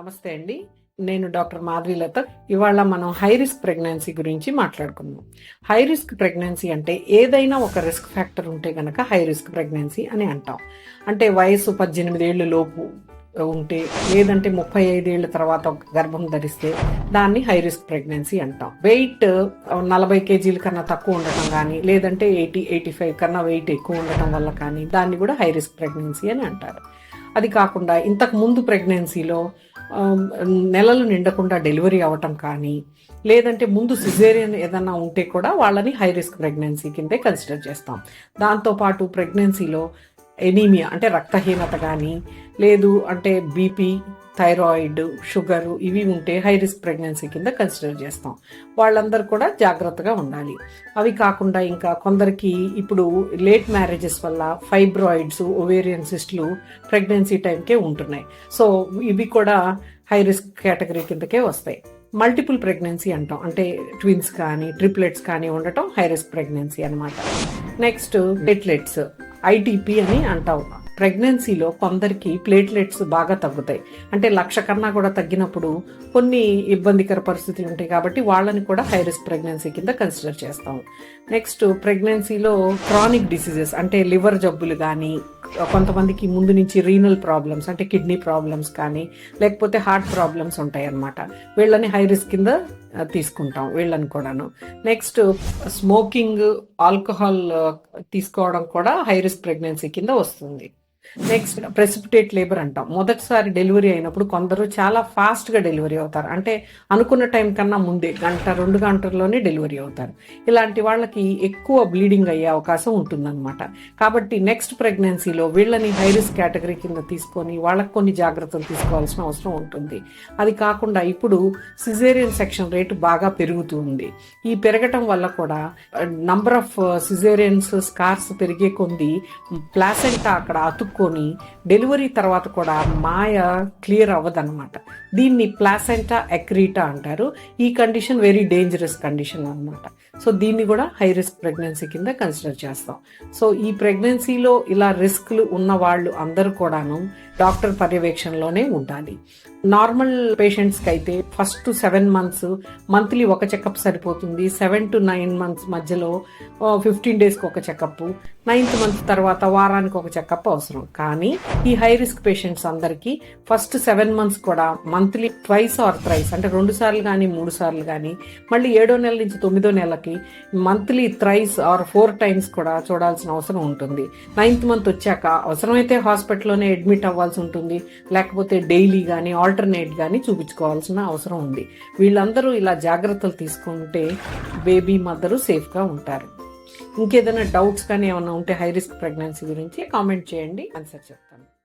నమస్తే అండి. నేను డాక్టర్ మాధవీలత ఇవాళ మనం హై రిస్క్ ప్రెగ్నెన్సీ గురించి మాట్లాడుకుందాం. హై రిస్క్ ప్రెగ్నెన్సీ అంటే ఏదైనా ఒక రిస్క్ ఫ్యాక్టర్ ఉంటే గనక హై రిస్క్ ప్రెగ్నెన్సీ అని అంటాం. అంటే వయసు పద్దెనిమిది ఏళ్ళ లోపు ఉంటే లేదంటే ముప్పై ఐదేళ్ళ తర్వాత ఒక గర్భం ధరిస్తే దాన్ని హై రిస్క్ ప్రెగ్నెన్సీ అంటాం. వెయిట్ నలభై కేజీల కన్నా తక్కువ ఉండటం కానీ లేదంటే ఎయిటీ ఎయిటీ ఫైవ్ కన్నా వెయిట్ ఎక్కువ ఉండటం వల్ల కానీ దాన్ని కూడా హై రిస్క్ ప్రెగ్నెన్సీ అని అంటారు. అది కాకుండా ఇంతకు ముందు ప్రెగ్నెన్సీలో నెలలు నిండకుండా డెలివరీ అవ్వటం కానీ లేదంటే ముందు సిజేరియన్ ఏదన్నా ఉంటే కూడా వాళ్ళని హై రిస్క్ ప్రెగ్నెన్సీ కిందే కన్సిడర్ చేస్తాం. దాంతోపాటు ప్రెగ్నెన్సీలో ఎనీమియా అంటే రక్తహీనత కానీ లేదు అంటే బీపీ థైరాయిడ్ షుగరు ఇవి ఉంటే హై రిస్క్ ప్రెగ్నెన్సీ కింద కన్సిడర్ చేస్తాం. వాళ్ళందరూ కూడా జాగ్రత్తగా ఉండాలి. అవి కాకుండా ఇంకా కొందరికి ఇప్పుడు లేట్ మ్యారేజెస్ వల్ల ఫైబ్రాయిడ్స్ ఒవేరియన్ సిస్టులు ప్రెగ్నెన్సీ టైంకే ఉంటున్నాయి. సో ఇవి కూడా హై రిస్క్ కేటగిరీ కిందకే వస్తాయి. మల్టిపుల్ ప్రెగ్నెన్సీ అంటాం. అంటే ట్విన్స్ కానీ ట్రిప్లెట్స్ కానీ ఉండటం హై రిస్క్ ప్రెగ్నెన్సీ అనమాట నెక్స్ట్ ప్లేట్లెట్స్ ఐటీపీ అని అంటాం. ప్రెగ్నెన్సీలో కొందరికి ప్లేట్లెట్స్ బాగా తగ్గుతాయి. అంటే లక్ష కన్నా కూడా తగ్గినప్పుడు కొన్ని ఇబ్బందికర పరిస్థితులు ఉంటాయి కాబట్టి వాళ్ళని కూడా హై రిస్క్ ప్రెగ్నెన్సీ కింద కన్సిడర్ చేస్తాం. నెక్స్ట్ ప్రెగ్నెన్సీలో క్రానిక్ డిసీజెస్ అంటే లివర్ జబ్బులు కానీ కొంతమందికి ముందు నుంచి రీనల్ ప్రాబ్లమ్స్ అంటే కిడ్నీ ప్రాబ్లమ్స్ కానీ లేకపోతే హార్ట్ ప్రాబ్లమ్స్ ఉంటాయి అన్నమాట వీళ్ళని హై రిస్క్ కింద తీసుకుంటాం వీళ్ళని కూడాను. నెక్స్ట్ స్మోకింగ్ ఆల్కహాల్ తీసుకోవడం కూడా హై రిస్క్ ప్రెగ్నెన్సీ కింద వస్తుంది. నెక్స్ట్ ప్రెసిపిటేట్ లేబర్ అంటాం. మొదటిసారి డెలివరీ అయినప్పుడు కొందరు చాలా ఫాస్ట్గా డెలివరీ అవుతారు. అంటే అనుకున్న టైం కన్నా ముందే గంట రెండు గంటల్లోనే డెలివరీ అవుతారు. ఇలాంటి వాళ్ళకి ఎక్కువ బ్లీడింగ్ అయ్యే అవకాశం ఉంటుందన్నమాట. కాబట్టి నెక్స్ట్ ప్రెగ్నెన్సీలో వీళ్ళని హై రిస్క్ కేటగిరీ కింద తీసుకొని వాళ్ళకి కొన్ని జాగ్రత్తలు తీసుకోవాల్సిన అవసరం ఉంటుంది. అది కాకుండా ఇప్పుడు సిజేరియన్ సెక్షన్ రేటు బాగా పెరుగుతుంది ఈ పెరగటం వల్ల కూడా నంబర్ ఆఫ్ సిజేరియన్స్ స్కార్స్ పెరిగే కొంది ప్లాసెంటా అక్కడ అతుక్కు అతుక్కొని డెలివరీ తర్వాత కూడా మాయ క్లియర్ అవ్వదన్నమాట. దీన్ని ప్లాసెంటా ఎక్రీటా అంటారు. ఈ కండిషన్ వెరీ డేంజరస్ కండిషన్ అన్నమాట. సో దీన్ని కూడా హై రిస్క్ ప్రెగ్నెన్సీ కింద కన్సిడర్ చేస్తాం. సో ఈ ప్రెగ్నెన్సీలో ఇలా రిస్క్లు ఉన్న వాళ్ళు అందరూ కూడాను డాక్టర్ పర్యవేక్షణలోనే ఉండాలి. నార్మల్ పేషెంట్స్కి అయితే ఫస్ట్ సెవెన్ మంత్స్ మంత్లీ ఒక చెకప్ సరిపోతుంది. సెవెన్ టు నైన్ మంత్స్ మధ్యలో ఫిఫ్టీన్ డేస్కి ఒక చెకప్ నైన్త్ మంత్ తర్వాత వారానికి ఒక చెకప్ అవసరం. కానీ ఈ హై రిస్క్ పేషెంట్స్ అందరికీ ఫస్ట్ సెవెన్ మంత్స్ కూడా మంత్లీ ట్వైస్ ఆర్ థ్రైస్ అంటే రెండు సార్లు కానీ మూడు సార్లు కానీ మళ్ళీ ఏడో నెల నుంచి తొమ్మిదో నెలకి monthly thrice or four times కూడా చూడాల్సిన అవసరం ఉంటుంది. నైన్త్ మంత్ వచ్చాక అవసరమైతే హాస్పిటల్లోనే అడ్మిట్ అవ్వాలి చూపించుకోవాల్సి ఉంటుంది. లేకపోతే డైలీ కానీ ఆల్టర్నేట్ కానీ చూపించుకోవాల్సిన అవసరం ఉంది. వీళ్ళందరూ ఇలా జాగ్రత్తలు తీసుకుంటే బేబీ మదరు సేఫ్గా ఉంటారు. ఇంకేదైనా డౌట్స్ కానీ ఏమైనా ఉంటే హై రిస్క్ ప్రెగ్నెన్సీ గురించి కామెంట్ చేయండి. ఆన్సర్ చెప్తాను.